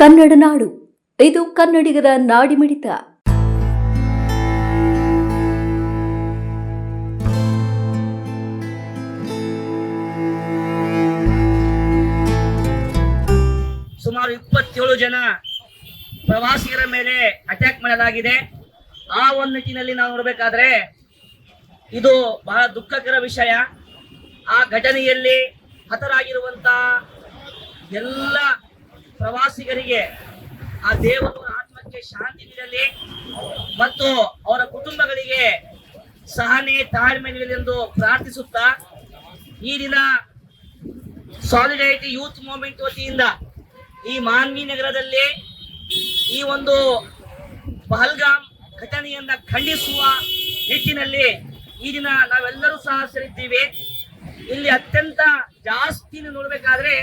ಕನ್ನಡ ನಾಡು. ಇದು ಕನ್ನಡಿಗರ ನಾಡಿಮಿಡಿತ ಸುಮಾರು ಇಪ್ಪತ್ತೇಳು ಜನ ಪ್ರವಾಸಿಗರ ಮೇಲೆ ಅಟ್ಯಾಕ್ ಮಾಡಲಾಗಿದೆ. ಆ ಒಂದು ನಿಟ್ಟಿನಲ್ಲಿ ನಾವು ನೋಡಬೇಕಾದ್ರೆ ಇದು ಬಹಳ ದುಃಖಕರ ವಿಷಯ. ಆ ಘಟನೆಯಲ್ಲಿ ಹತರಾಗಿರುವಂತ ಎಲ್ಲ ಪ್ರವಾಸಿಗರಿಗೆ ಆ ದೇವರು ಆತ್ಮಕ್ಕೆ ಶಾಂತಿ ನೀಡಲಿ ಮತ್ತು ಅವರ ಕುಟುಂಬಗಳಿಗೆ ಸಹನೆ, ತಾಳ್ಮೆ ನೀಡಲಿ ಎಂದು ಪ್ರಾರ್ಥಿಸುತ್ತಾ ಈ ದಿನ ಸಾಲಿಡೈಟಿ ಯೂತ್ ಮೂವ್ಮೆಂಟ್ ವತಿಯಿಂದ ಈ ಮಾನ್ವಿ ನಗರದಲ್ಲಿ ಈ ಒಂದು ಪಹಲ್ಗಾಮ್ ಘಟನೆಯಿಂದ ಖಂಡಿಸುವ ನಿಟ್ಟಿನಲ್ಲಿ ಈ ದಿನ ನಾವೆಲ್ಲರೂ ಸಹ ಸೇರಿದ್ದೀವಿ. ಇಲ್ಲಿ ಅತ್ಯಂತ ಜಾಸ್ತಿ ನೋಡಬೇಕಾದ್ರೆ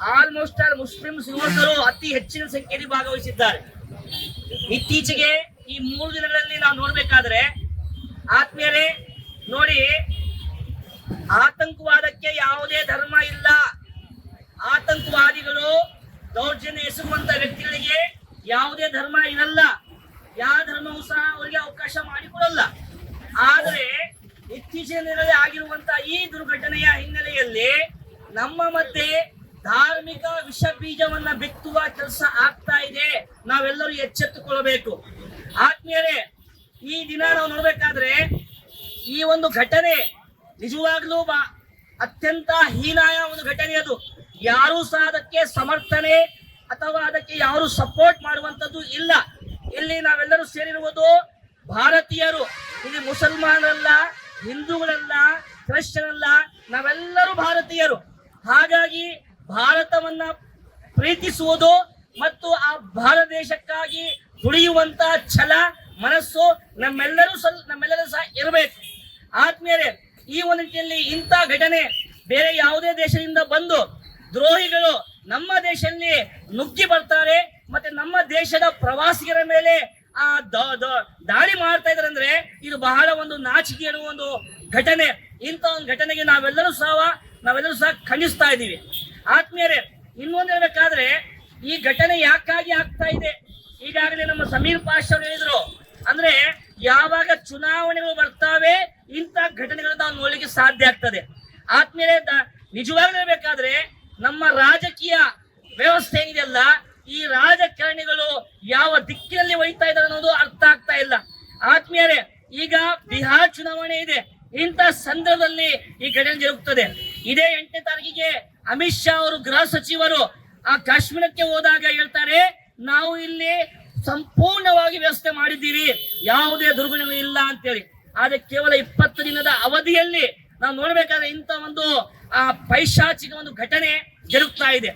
ಆಲ್ಮೋಸ್ಟ್ ಆಲ್ ಮುಸ್ಲಿಮ್ಸ್ ಯುವಕರು ಅತಿ ಹೆಚ್ಚಿನ ಸಂಖ್ಯೆಯಲ್ಲಿ ಭಾಗವಹಿಸಿದ್ದಾರೆ. ಇತ್ತೀಚೆಗೆ ಈ ಮೂರು ದಿನಗಳಲ್ಲಿ ನಾವು ನೋಡ್ಬೇಕಾದ್ರೆ ಆತ್ಮೀಯರೇ, ನೋಡಿ, ಆತಂಕವಾದಕ್ಕೆ ಯಾವುದೇ ಧರ್ಮ ಇಲ್ಲ. ಆತಂಕವಾದಿಗಳು, ದೌರ್ಜನ್ಯ ಎಸಗುವಂತ ವ್ಯಕ್ತಿಗಳಿಗೆ ಯಾವುದೇ ಧರ್ಮ ಇರಲ್ಲ. ಯಾವ ಧರ್ಮವೂ ಸಹ ಅವರಿಗೆ ಅವಕಾಶ ಮಾಡಿಕೊಡಲ್ಲ. ಆದರೆ, ಇತ್ತೀಚಿನ ದಿನದಲ್ಲಿ ಆಗಿರುವಂತಹ ಈ ದುರ್ಘಟನೆಯ ಹಿನ್ನೆಲೆಯಲ್ಲಿ ನಮ್ಮ ಮಧ್ಯೆ ಧಾರ್ಮಿಕ ವಿಷ ಬೀಜವನ್ನ ಬಿತ್ತುವ ಕೆಲಸ ಆಗ್ತಾ ಇದೆ. ನಾವೆಲ್ಲರೂ ಎಚ್ಚೆತ್ತುಕೊಳ್ಳಬೇಕು. ಆತ್ಮೀಯರೇ, ಈ ದಿನ ನಾವು ನೋಡ್ಬೇಕಾದ್ರೆ ಈ ಒಂದು ಘಟನೆ ನಿಜವಾಗ್ಲೂ ಅತ್ಯಂತ ಹೀನಾಯ ಒಂದು ಘಟನೆ ಅದು. ಯಾರೂ ಸಹ ಅದಕ್ಕೆ ಸಮರ್ಥನೆ ಅಥವಾ ಅದಕ್ಕೆ ಯಾರು ಸಪೋರ್ಟ್ ಮಾಡುವಂತದ್ದು ಇಲ್ಲ. ಇಲ್ಲಿ ನಾವೆಲ್ಲರೂ ಸೇರಿರುವುದು ಭಾರತೀಯರು. ಇಲ್ಲಿ ಮುಸಲ್ಮಾನರಲ್ಲ, ಹಿಂದೂಗಳಲ್ಲ ಕ್ರಿಶ್ಚಿಯನ್ ಅಲ್ಲ ನಾವೆಲ್ಲರೂ ಭಾರತೀಯರು. ಹಾಗಾಗಿ ಭಾರತವನ್ನ ಪ್ರೀತಿಸುವುದು ಮತ್ತು ಆ ಭಾರತ ದೇಶಕ್ಕಾಗಿ ದುಡಿಯುವಂತ ಛಲ, ಮನಸ್ಸು ನಮ್ಮೆಲ್ಲರೂ ಸಲ್, ನಮ್ಮೆಲ್ಲರೂ ಸಹ ಇರಬೇಕು. ಆದ್ಮೇಲೆ ಈ ಒಂದು ರೀತಿಯಲ್ಲಿ ಇಂಥ ಘಟನೆ ಬೇರೆ ಯಾವುದೇ ದೇಶದಿಂದ ಬಂದು ದ್ರೋಹಿಗಳು ನಮ್ಮ ದೇಶದಲ್ಲಿ ನುಗ್ಗಿ ಬರ್ತಾರೆ ಮತ್ತೆ ನಮ್ಮ ದೇಶದ ಪ್ರವಾಸಿಗರ ಮೇಲೆ ಆ ದಾಳಿ ಮಾಡ್ತಾ ಇದಾರೆ ಅಂದ್ರೆ ಇದು ಬಹಳ ಒಂದು ನಾಚಿಕೆ ಅನ್ನುವ ಒಂದು ಘಟನೆ. ಇಂಥ ಒಂದು ಘಟನೆಗೆ ನಾವೆಲ್ಲರೂ ಸಹ ನಾವೆಲ್ಲರೂ ಸಹ ಖಂಡಿಸ್ತಾ ಇದ್ದೀವಿ. ಆತ್ಮೀಯರೇ, ಇನ್ನೊಂದು ಹೇಳಬೇಕಾದ್ರೆ, ಈ ಘಟನೆ ಯಾಕಾಗಿ ಆಗ್ತಾ ಇದೆ? ಈಗಾಗಲೇ ನಮ್ಮ ಸಮೀರ್ ಪಾಶ್ ಅವರು ಹೇಳಿದ್ರು, ಅಂದ್ರೆ ಯಾವಾಗ ಚುನಾವಣೆಗಳು ಬರ್ತಾವೆ, ಇಂಥ ಘಟನೆಗಳು ನಾವು ನೋಡ್ಲಿಕ್ಕೆ ಸಾಧ್ಯ ಆಗ್ತದೆ. ಆದ್ಮೇಲೆ ನಿಜವಾಗ್ಲೂ ಹೇಳ್ಬೇಕಾದ್ರೆ, ನಮ್ಮ ರಾಜಕೀಯ ವ್ಯವಸ್ಥೆ ಏನಿದೆಯಲ್ಲ ಈ ರಾಜಕಾರಣಿಗಳು ಯಾವ ದಿಕ್ಕಿನಲ್ಲಿ ಒಯ್ತಾ ಇದ್ದಾರೆ ಅನ್ನೋದು ಅರ್ಥ ಆಗ್ತಾ ಇಲ್ಲ. ಆತ್ಮೀಯರೇ, ಈಗ ಬಿಹಾರ್ ಚುನಾವಣೆ ಇದೆ. ಇಂಥ ಸಂದರ್ಭದಲ್ಲಿ ಈ ಘಟನೆ ಜರುಗುತ್ತದೆ ಇದೇ ಎಂಟನೇ ತಾರೀಕಿಗೆ ಅಮಿತ್ ಶಾ ಅವರು ಗೃಹ ಸಚಿವರು ಆ ಕಾಶ್ಮೀರಕ್ಕೆ ಹೋದಾಗ ಹೇಳ್ತಾರೆ, ನಾವು ಇಲ್ಲಿ ಸಂಪೂರ್ಣವಾಗಿ ವ್ಯವಸ್ಥೆ ಮಾಡಿದ್ದೀವಿ, ಯಾವುದೇ ದುರ್ಗುಣಗಳು ಇಲ್ಲ ಅಂತೇಳಿ. ಆದ್ರೆ ಕೇವಲ ಇಪ್ಪತ್ತು ದಿನದ ಅವಧಿಯಲ್ಲಿ ನಾವು ನೋಡ್ಬೇಕಾದ್ರೆ ಇಂಥ ಒಂದು, ಆ ಪೈಶಾಚಿಕ ಒಂದು ಘಟನೆ ಜರುಗ್ತಾ ಇದೆ.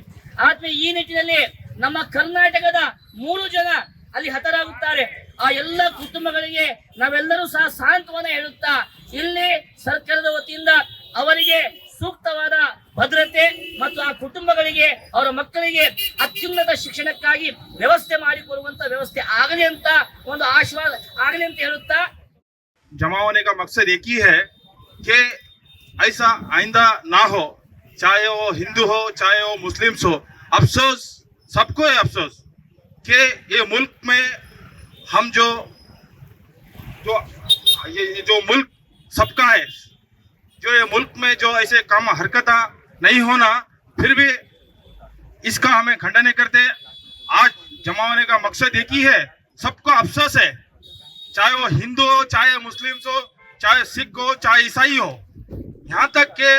ಆದ್ರೆ ಈ ನಿಟ್ಟಿನಲ್ಲಿ ನಮ್ಮ ಕರ್ನಾಟಕದ ಮೂರು ಜನ ಅಲ್ಲಿ ಹತರಾಗುತ್ತಾರೆ. ಆ ಎಲ್ಲ ಕುಟುಂಬಗಳಿಗೆ ನಾವೆಲ್ಲರೂ ಸಹ ಸಾಂತ್ವನ ಹೇಳುತ್ತಾ, ಇಲ್ಲಿ ಸರ್ಕಾರದ ವತಿಯಿಂದ ಅವರಿಗೆ ಸೂಕ್ತವಾದ ಭದ್ರತೆ ಮತ್ತು ಆ ಕುಟುಂಬಗಳಿಗೆ ಅವರ ಮಕ್ಕಳಿಗೆ ಅತ್ಯುನ್ನತ ಶಿಕ್ಷಣಕ್ಕಾಗಿ ವ್ಯವಸ್ಥೆ ಮಾಡಿಕೊಡುವಂತ ವ್ಯವಸ್ಥೆ ಆಗಲಿ ಅಂತ ಒಂದು ಆಶ್ವಾಸ ಆಗಲಿ ಅಂತ ಹೇಳುತ್ತಾ जमा होने का मकसद एक ही है कि ऐसा आइंदा ना हो चाहे वो हिंदू हो चाहे वो मुस्लिम्स हो अफसोस सबको है अफसोस कि ये मुल्क में हम जो जो ये ये जो मुल्क सबका है जो ये मुल्क में जो ऐसे काम हरकत नहीं होना फिर भी इसका हमें खंडन नहीं करते आज जमा होने का मकसद एक ही है सबको अफसोस है चाहे वो हिंदू हो चाहे मुस्लिम हो चाहे सिख हो चाहे ईसाई हो यहाँ तक के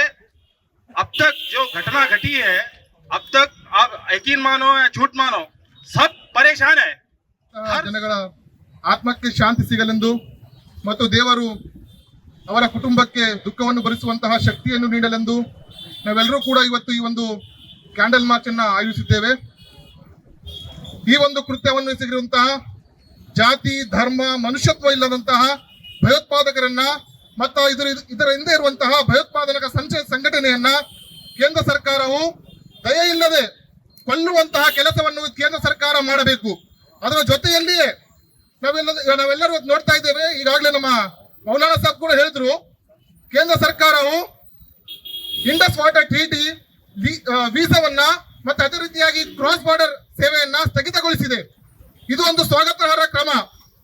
अब तक जो घटना घटी है अब तक आप यकीन मानो या झूठ मानो सब परेशान है ಆ ಜನಗಳ ಆತ್ಮಕ್ಕೆ ಶಾಂತಿ ಸಿಗಲೆಂದು ಮತ್ತು ದೇವರು ಅವರ ಕುಟುಂಬಕ್ಕೆ ದುಃಖವನ್ನು ಭರಿಸುವಂತಹ ಶಕ್ತಿಯನ್ನು ನೀಡಲೆಂದು ನಾವೆಲ್ಲರೂ ಕೂಡ ಇವತ್ತು ಈ ಒಂದು ಕ್ಯಾಂಡಲ್ ಮಾರ್ಚ್ ಅನ್ನ ಆಯೋಜಿಸಿದ್ದೇವೆ. ಈ ಒಂದು ಕೃತ್ಯವನ್ನು ಎಸಗಿರುವಂತಹ ಜಾತಿ, ಧರ್ಮ, ಮನುಷ್ಯತ್ವ ಇಲ್ಲದಂತಹ ಭಯೋತ್ಪಾದಕರನ್ನ ಮತ್ತು ಇದರ ಇದರ ಹಿಂದೆ ಇರುವಂತಹ ಭಯೋತ್ಪಾದಕ ಸಂಚಯ ಸಂಘಟನೆಯನ್ನ ಕೇಂದ್ರ ಸರ್ಕಾರವು ದಯ ಇಲ್ಲದೆ ಕೊಲ್ಲುವಂತಹ ಕೆಲಸವನ್ನು ಕೇಂದ್ರ ಸರ್ಕಾರ ಮಾಡಬೇಕು. ಅದರ ಜೊತೆಯಲ್ಲಿಯೇ ನಾವೆಲ್ಲ ನಾವೆಲ್ಲರೂ ನೋಡ್ತಾ ಇದ್ದೇವೆ. ಈಗಾಗಲೇ ನಮ್ಮ ಮೌಲಾನಾ ಸಾಬ್ ಕೂಡ ಹೇಳಿದ್ರು, ಕೇಂದ್ರ ಸರ್ಕಾರವು ಇಂಡಸ್ ವಾಟರ್ ಟ್ರೀಟಿ ವೀಸಾವನ್ನ ಮತ್ತೆ ಅದೇ ರೀತಿಯಾಗಿ ಕ್ರಾಸ್ ಬಾರ್ಡರ್ ಸೇವೆಯನ್ನ ಸ್ಥಗಿತಗೊಳಿಸಿದೆ. ಇದು ಒಂದು ಸ್ವಾಗತಾರ್ಹ ಕ್ರಮ.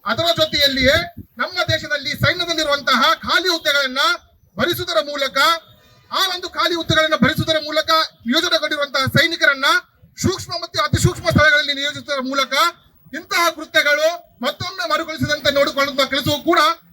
ಅದರ ಜೊತೆಯಲ್ಲಿಯೇ ನಮ್ಮ ದೇಶದಲ್ಲಿ ಸೈನ್ಯದಲ್ಲಿರುವಂತಹ ಖಾಲಿ ಹುದ್ದೆಗಳನ್ನ ಭರಿಸುವುದರ ಮೂಲಕ, ಆ ಒಂದು ಖಾಲಿ ಹುದ್ದೆಗಳನ್ನು ಭರಿಸುವುದರ ಮೂಲಕ ನಿಯೋಜನೆಗೊಂಡಿರುವಂತಹ ಸೈನಿಕರನ್ನ ಸೂಕ್ಷ್ಮ ಮತ್ತು ಅತಿ ಸೂಕ್ಷ್ಮ ಸ್ಥಳಗಳಲ್ಲಿ ನಿಯೋಜಿಸುವುದರ ಮೂಲಕ ಇಂತಹ ಕೃತ್ಯಗಳು ಮತ್ತೊಮ್ಮೆ ಮರುಕಳಿಸದಂತೆ ನೋಡಿಕೊಳ್ಳುವಂತಹ ಕೆಲಸವೂ ಕೂಡ